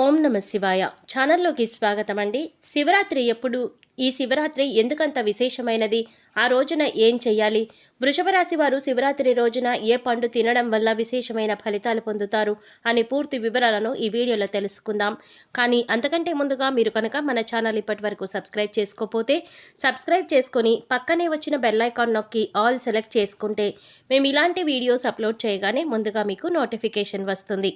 ఓం నమ శివాయ. ఛానల్లోకి స్వాగతం అండి శివరాత్రి ఎప్పుడు? ఈ శివరాత్రి ఎందుకంత విశేషమైనది? ఆ రోజున ఏం చేయాలి వృషభ రాశి వారు శివరాత్రి రోజున ఏ పండు తినడం వల్ల విశేషమైన ఫలితాలు పొందుతారు అనే పూర్తి వివరాలను ఈ వీడియోలో తెలుసుకుందాం. కానీ అంతకంటే ముందుగా మీరు కనుక మన ఛానల్ ఇప్పటి వరకు సబ్స్క్రైబ్ చేసుకోకపోతే సబ్స్క్రైబ్ చేసుకొని పక్కనే వచ్చిన బెల్ ఐకాన్ నొక్కి ఆల్ సెలెక్ట్ చేసుకుంటే మేము ఇలాంటి వీడియోస్ అప్లోడ్ చేయగానే ముందుగా మీకు నోటిఫికేషన్ వస్తుంది.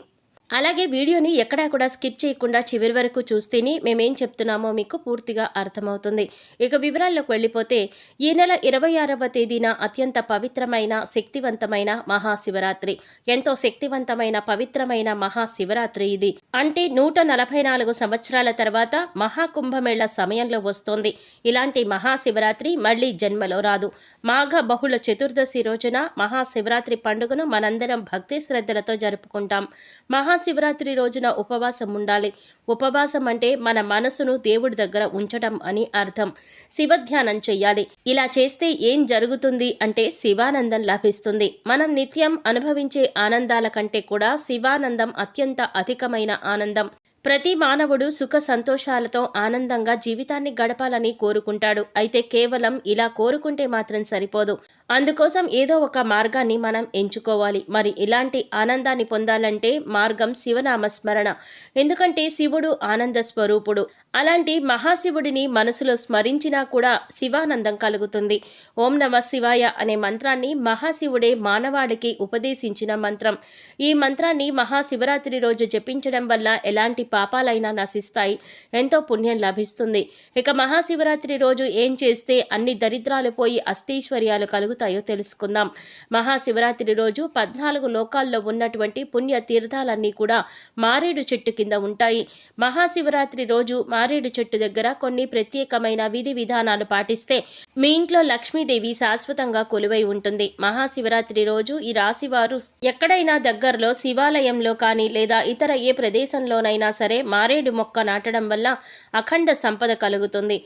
అలాగే వీడియోని ఎక్కడా కూడా స్కిప్ చేయకుండా చివరి వరకు చూస్తేనే మేమేం చెప్తున్నామో మీకు పూర్తిగా అర్థమవుతుంది. ఇక వివరాల్లోకి వెళ్ళిపోతే ఈ నెల ఇరవై ఆరవ తేదీన అత్యంత పవిత్రమైన శక్తివంతమైన మహాశివరాత్రి. ఎంతో శక్తివంతమైన పవిత్రమైన మహాశివరాత్రి ఇది. అంటే నూట నలభై నాలుగు సంవత్సరాల తర్వాత మహాకుంభమేళ సమయంలో వస్తోంది. ఇలాంటి మహాశివరాత్రి మళ్ళీ జన్మలో రాదు. మాఘ బహుళ చతుర్దశి రోజున మహాశివరాత్రి పండుగను మనందరం భక్తి శ్రద్ధలతో జరుపుకుంటాం. మహా మహాశివరాత్రి రోజున ఉపవాసం ఉండాలి ఉపవాసం అంటే మన మనసును దేవుడి దగ్గర ఉంచడం అని అర్థం. శివధ్యానం చెయ్యాలి. ఇలా చేస్తే ఏం జరుగుతుంది అంటే శివానందం లభిస్తుంది. మనం నిత్యం అనుభవించే ఆనందాల కంటే కూడా శివానందం అత్యంత అధికమైన ఆనందం. ప్రతి మానవుడు సుఖ సంతోషాలతో ఆనందంగా జీవితాన్ని గడపాలని కోరుకుంటాడు. అయితే కేవలం ఇలా కోరుకుంటే మాత్రం సరిపోదు. అందుకోసం ఏదో ఒక మార్గాన్ని మనం ఎంచుకోవాలి. మరి ఇలాంటి ఆనందాన్ని పొందాలంటే మార్గం శివనామస్మరణ. ఎందుకంటే శివుడు ఆనంద స్వరూపుడు. అలాంటి మహాశివుడిని మనసులో స్మరించినా కూడా శివానందం కలుగుతుంది. ఓం నమ శివాయ అనే మంత్రాన్ని మహాశివుడే మానవాడికి ఉపదేశించిన మంత్రం. ఈ మంత్రాన్ని మహాశివరాత్రి రోజు జపించడం వల్ల ఎలాంటి పాపాలైనా నశిస్తాయి. ఎంతో పుణ్యం లభిస్తుంది. ఇక మహాశివరాత్రి రోజు ఏం చేస్తే అన్ని దరిద్రాలు పోయి అష్టైశ్వర్యాలు జరుగుతాయో తెలుసుకుందాం. మహాశివరాత్రి రోజు పద్నాలుగు లోకాల్లో ఉన్నటువంటి పుణ్య తీర్థాలన్నీ కూడా మారేడు చెట్టు కింద ఉంటాయి. మహాశివరాత్రి రోజు మారేడు చెట్టు దగ్గర కొన్ని ప్రత్యేకమైన విధి విధానాలు పాటిస్తే మీ ఇంట్లో లక్ష్మీదేవి శాశ్వతంగా కొలువై ఉంటుంది. మహాశివరాత్రి రోజు ఈ రాశివారు ఎక్కడైనా దగ్గరలో శివాలయంలో కానీ లేదా ఇతర ఏ ప్రదేశంలోనైనా సరే మారేడు మొక్క నాటడం వల్ల అఖండ సంపద కలుగుతుంది.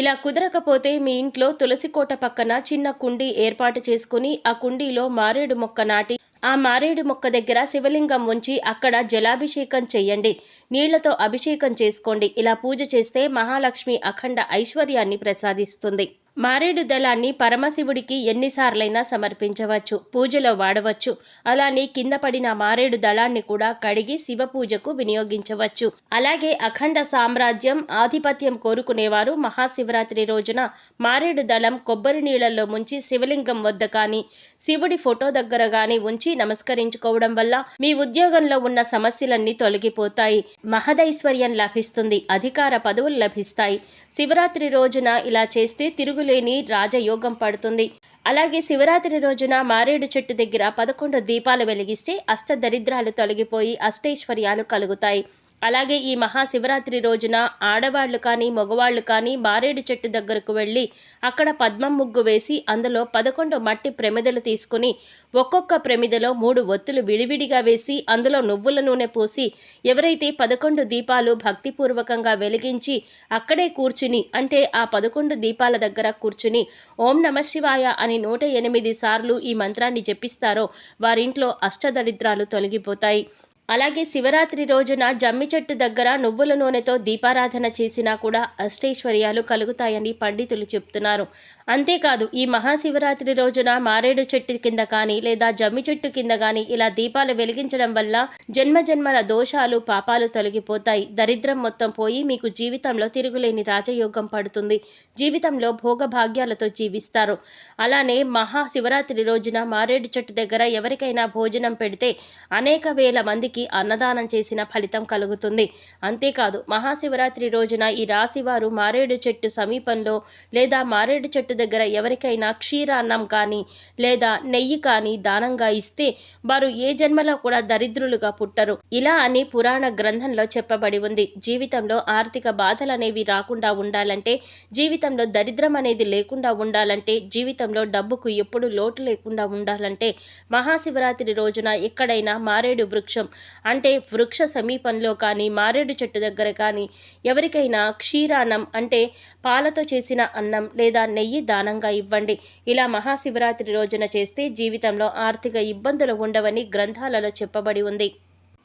ఇలా కుదరకపోతే మీ ఇంట్లో తులసి కోట పక్కన చిన్న కుండీ ఏర్పాటు చేసుకుని ఆ కుండీలో మారేడు మొక్క నాటి ఆ మారేడు మొక్క దగ్గర శివలింగం ఉంచి అక్కడ జలాభిషేకం చెయ్యండి నీళ్ళతో అభిషేకం చేసుకోండి. ఇలా పూజ చేస్తే మహాలక్ష్మి అఖండ ఐశ్వర్యాన్ని ప్రసాదిస్తుంది. మారేడు దళాన్ని పరమశివుడికి ఎన్నిసార్లైనా సమర్పించవచ్చు పూజలో వాడవచ్చు. అలానే కింద పడిన మారేడు దళాన్ని కూడా కడిగి శివ పూజకు వినియోగించవచ్చు. అలాగే అఖండ సామ్రాజ్యం ఆధిపత్యం కోరుకునేవారు మహాశివరాత్రి రోజున. మారేడు దళం కొబ్బరి నీళ్ళలో ముంచి శివలింగం వద్ద కానీ శివుడి ఫోటో దగ్గర గాని ఉంచి నమస్కరించుకోవడం వల్ల మీ ఉద్యోగంలో ఉన్న సమస్యలన్నీ తొలగిపోతాయి. మహదైశ్వర్యం లభిస్తుంది అధికార పదవులు లభిస్తాయి. శివరాత్రి రోజున ఇలా చేస్తే తిరుగు లేని రాజయోగం పడుతుంది. అలాగే శివరాత్రి రోజున మారేడు చెట్టు దగ్గర పదకొండు దీపాలు వెలిగిస్తే అష్ట దరిద్రాలు తొలగిపోయి అష్టైశ్వర్యాలు కలుగుతాయి. అలాగే ఈ మహాశివరాత్రి రోజున ఆడవాళ్ళు కానీ మగవాళ్ళు కానీ మారేడు చెట్టు దగ్గరకు వెళ్ళి అక్కడ పద్మం ముగ్గు వేసి అందులో పదకొండు మట్టి ప్రమిదలు తీసుకుని ఒక్కొక్క ప్రమిదలో మూడు ఒత్తులు విడివిడిగా వేసి అందులో నువ్వుల నూనె పోసి ఎవరైతే పదకొండు దీపాలు భక్తిపూర్వకంగా వెలిగించి అక్కడే కూర్చుని అంటే ఆ పదకొండు దీపాల దగ్గర కూర్చుని ఓం నమ శివాయ అని నూట ఎనిమిది సార్లు ఈ మంత్రాన్ని జపిస్తారో వారింట్లో అష్టదరిద్రాలు తొలగిపోతాయి. అలాగే శివరాత్రి రోజున జమ్మి చెట్టు దగ్గర నువ్వుల నూనెతో దీపారాధన చేసినా కూడా అష్టైశ్వర్యాలు కలుగుతాయని పండితులు చెప్తున్నారు. అంతేకాదు ఈ మహాశివరాత్రి రోజున మారేడు చెట్టు కింద కానీ లేదా జమ్మి చెట్టు కింద కానీ ఇలా దీపాలు వెలిగించడం వల్ల జన్మ జన్మల దోషాలు పాపాలు తొలగిపోతాయి. దరిద్రం మొత్తం పోయి మీకు జీవితంలో తిరుగులేని రాజయోగం పడుతుంది. జీవితంలో భోగభాగ్యాలతో జీవిస్తారు. అలానే మహాశివరాత్రి రోజున మారేడు చెట్టు దగ్గర ఎవరికైనా భోజనం పెడితే అనేక వేల మందికి అన్నదానం చేసిన ఫలితం కలుగుతుంది. అంతేకాదు మహాశివరాత్రి రోజున ఈ రాశివారు మారేడు చెట్టు సమీపంలో లేదా మారేడు చెట్టు దగ్గర ఎవరికైనా క్షీరాన్నం కానీ లేదా నెయ్యి కానీ దానంగా ఇస్తే వారు ఏ జన్మలో కూడా దరిద్రులుగా పుట్టరు. ఇలా అని పురాణ గ్రంథంలో చెప్పబడి ఉంది. జీవితంలో ఆర్థిక బాధలు అనేవి రాకుండా ఉండాలంటే జీవితంలో దరిద్రం అనేది లేకుండా ఉండాలంటే జీవితంలో డబ్బుకు ఎప్పుడు లోటు లేకుండా ఉండాలంటే మహాశివరాత్రి రోజున ఎక్కడైనా మారేడు వృక్షం అంటే వృక్ష సమీపంలో కానీ మారేడు చెట్టు దగ్గర కానీ ఎవరికైనా క్షీరాన్నం అంటే పాలతో చేసిన అన్నం లేదా నెయ్యి దానంగా ఇవ్వండి. ఇలా మహాశివరాత్రి రోజున చేస్తే జీవితంలో ఆర్థిక ఇబ్బందులు ఉండవని గ్రంథాలలో చెప్పబడి ఉంది.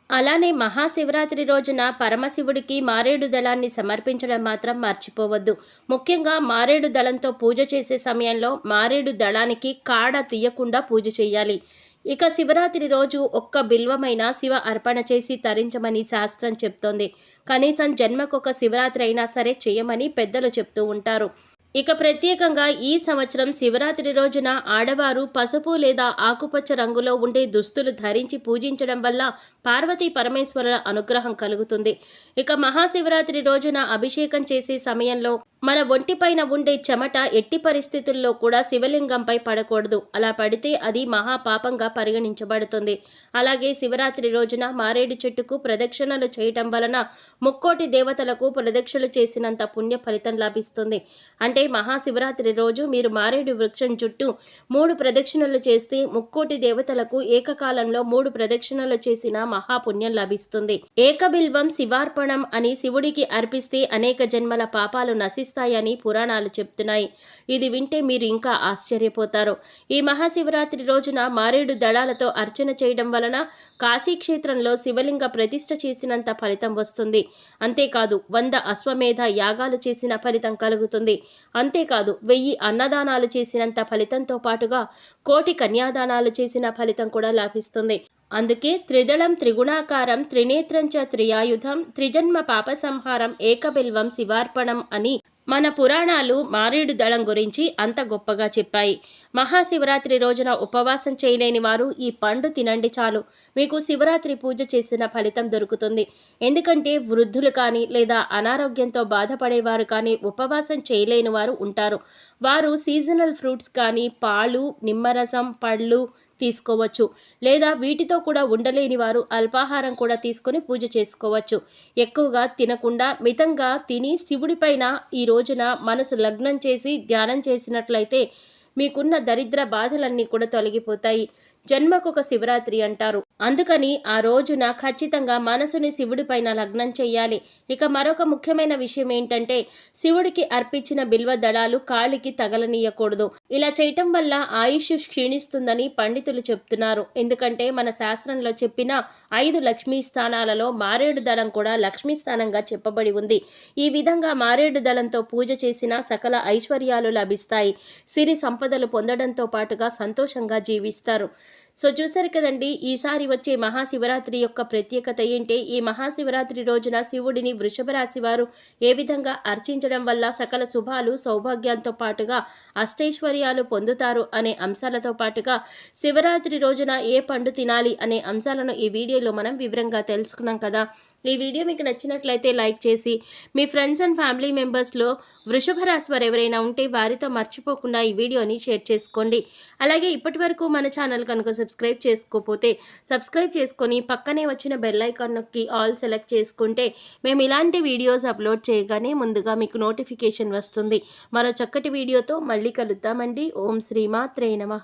అలానే మహాశివరాత్రి రోజున పరమశివుడికి మారేడు దళాన్ని సమర్పించడం మాత్రం మర్చిపోవద్దు. ముఖ్యంగా మారేడు దళంతో పూజ చేసే సమయంలో మారేడు దళానికి కాడ తీయకుండా పూజ చేయాలి. ఇక శివరాత్రి రోజు ఒక్క బిల్వమైన శివ అర్పణ చేసి తరించమని శాస్త్రం చెప్తోంది. కనీసం జన్మకొక శివరాత్రి అయినా సరే చేయమని పెద్దలు చెప్తూ ఉంటారు. ఇక ప్రత్యేకంగా ఈ సంవత్సరం శివరాత్రి రోజున ఆడవారు పసుపు లేదా ఆకుపచ్చ రంగులో ఉండే దుస్తులు ధరించి పూజించడం వల్ల పార్వతీ పరమేశ్వరుల అనుగ్రహం కలుగుతుంది. ఇక మహాశివరాత్రి రోజున అభిషేకం చేసే సమయంలో మన ఒంటిపైన ఉండే చెమట ఎట్టి పరిస్థితుల్లో కూడా శివలింగంపై పడకూడదు. అలా పడితే అది మహాపాపంగా పరిగణించబడుతుంది. అలాగే శివరాత్రి రోజున మారేడు చెట్టుకు ప్రదక్షిణలు చేయటం వలన ముక్కోటి దేవతలకు ప్రదక్షిణలు చేసినంత పుణ్య ఫలితం లభిస్తుంది. అంటే మహాశివరాత్రి రోజు మీరు మారేడు వృక్షం చుట్టూ మూడు ప్రదక్షిణలు చేస్తే ముక్కోటి దేవతలకు ఏకకాలంలో మూడు ప్రదక్షిణలు చేసిన మహాపుణ్యం లభిస్తుంది. ఏకబిల్వం శివార్పణం అని శివుడికి అర్పిస్తే అనేక జన్మల పాపాలు నశిస్తాయని పురాణాలు చెప్తున్నాయి. ఇది వింటే మీరు ఇంకా ఆశ్చర్యపోతారు. ఈ మహాశివరాత్రి రోజున మారేడు దళాలతో అర్చన చేయడం వలన కాశీక్షేత్రంలో శివలింగ ప్రతిష్ఠ చేసినంత ఫలితం వస్తుంది. అంతేకాదు వంద అశ్వమేధ యాగాలు చేసిన ఫలితం కలుగుతుంది. అంతేకాదు వెయ్యి అన్నదానాలు చేసినంత ఫలితంతో పాటుగా కోటి కన్యాదానాలు చేసిన ఫలితం కూడా లభిస్తుంది. అందుకే త్రిదళం త్రిగుణాకారం త్రినేత్రంచ త్రియాయుధం త్రిజన్మ పాప సంహారం ఏకబిల్వం శివార్పణం అని మన పురాణాలు మారేడు దళం గురించి అంత గొప్పగా చెప్పాయి. మహాశివరాత్రి రోజున ఉపవాసం చేయలేని వారు ఈ పండు తినండి చాలు. మీకు శివరాత్రి పూజ చేసిన ఫలితం దొరుకుతుంది. ఎందుకంటే వృద్ధులు కానీ లేదా అనారోగ్యంతో బాధపడేవారు కానీ ఉపవాసం చేయలేని వారు ఉంటారు. వారు సీజనల్ ఫ్రూట్స్ కానీ పాలు నిమ్మరసం పళ్ళు తీసుకోవచ్చు. లేదా వీటితో కూడా ఉండలేని వారు అల్పాహారం కూడా తీసుకొని పూజ చేసుకోవచ్చు. ఎక్కువగా తినకుండా మితంగా తిని శివుడిపైన ఈ రోజున మనసు లగ్నం చేసి ధ్యానం చేసినట్లయితే మీకున్న దరిద్ర బాధలన్నీ కూడా తొలగిపోతాయి. జన్మకొక శివరాత్రి అంటారు. అందుకని ఆ రోజున ఖచ్చితంగా మనసుని శివుడిపైన లగ్నం చేయాలి ఇక మరొక ముఖ్యమైన విషయం ఏంటంటే శివుడికి అర్పించిన బిల్వ దళాలు కాలికి తగలనీయకూడదు. ఇలా చేయటం వల్ల ఆయుష్ క్షీణిస్తుందని పండితులు చెప్తున్నారు. ఎందుకంటే మన శాస్త్రంలో చెప్పిన ఐదు లక్ష్మీ స్థానాలలో మారేడు దళం కూడా లక్ష్మీ స్థానంగా చెప్పబడి ఉంది. ఈ విధంగా మారేడు దళంతో పూజ చేసిన సకల ఐశ్వర్యాలు లభిస్తాయి. సిరి సంపదలు పొందడంతో పాటుగా సంతోషంగా జీవిస్తారు. సో చూసారు కదండి ఈసారి వచ్చే మహాశివరాత్రి యొక్క ప్రత్యేకత ఏంటి? ఈ మహాశివరాత్రి రోజున శివుడిని వృషభ రాశి వారు ఏ విధంగా అర్చించడం వల్ల సకల శుభాలు సౌభాగ్యాలతో పాటుగా అష్టైశ్వర్యాలు పొందుతారు అనే అంశాలతో పాటుగా శివరాత్రి రోజున ఏ పండు తినాలి అనే అంశాలను ఈ వీడియోలో మనం వివరంగా తెలుసుకున్నాం కదా. ఈ వీడియో మీకు నచ్చినట్లయితే లైక్ చేసి మీ ఫ్రెండ్స్ అండ్ ఫ్యామిలీ మెంబర్స్లో వృషభ రాశి వారు ఎవరైనా ఉంటే వారితో మర్చిపోకుండా ఈ వీడియోని షేర్ చేసుకోండి. అలాగే ఇప్పటి వరకు మన ఛానల్ కనుక సబ్స్క్రైబ్ చేసుకోకపోతే సబ్స్క్రైబ్ చేసుకొని పక్కనే వచ్చిన బెల్ ఐకాన్ నొక్కి ఆల్ సెలెక్ట్ చేసుకుంటే మేము ఇలాంటి వీడియోస్ అప్లోడ్ చేయగానే ముందుగా మీకు నోటిఫికేషన్ వస్తుంది. మరో చక్కటి వీడియోతో మళ్ళీ కలుద్దామండి. ఓం శ్రీమాత్రే నమ.